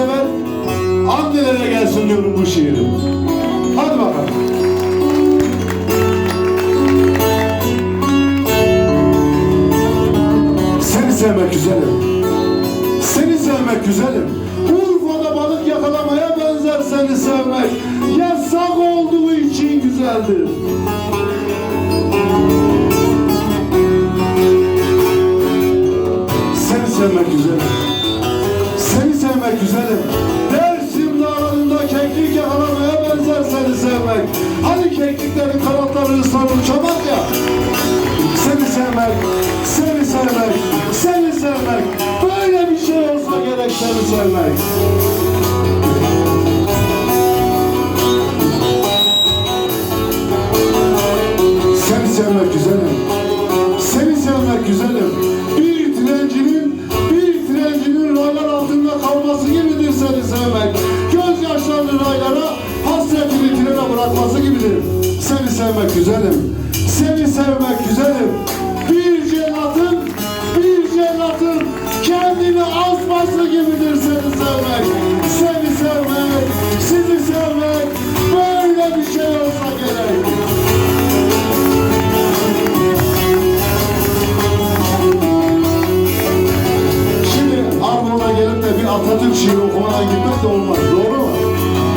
sever, annelere gelsin diyorum bu şiirim. Hadi bakalım. Seni sevmek güzelim. Seni sevmek güzelim. Urfa'da balık yakalamaya benzer seni sevmek. Yasak olduğu için güzeldir. Seni sevmek güzelim. Güzelim. Dersim dağlarında keklik yakalamaya benzer seni sevmek. Hani kekliklerin kanatları ıslanır uçamak ya. Seni sevmek, seni sevmek, seni sevmek. Böyle bir şey olsa gerek seni sevmek. Seni sevmek güzelim. Seni sevmek güzelim. Bir trencinin, trene bırakması gibidir. Seni sevmek güzelim. Seni sevmek güzelim. Bir cennetin, bir cennetin kendini asması gibidir seni sevmek. Seni sevmek, sizi sevmek, böyle bir şey olsa gerek. Şimdi Armon'a gelip de bir Atatürk şiiri okumadan gitmek de olmaz.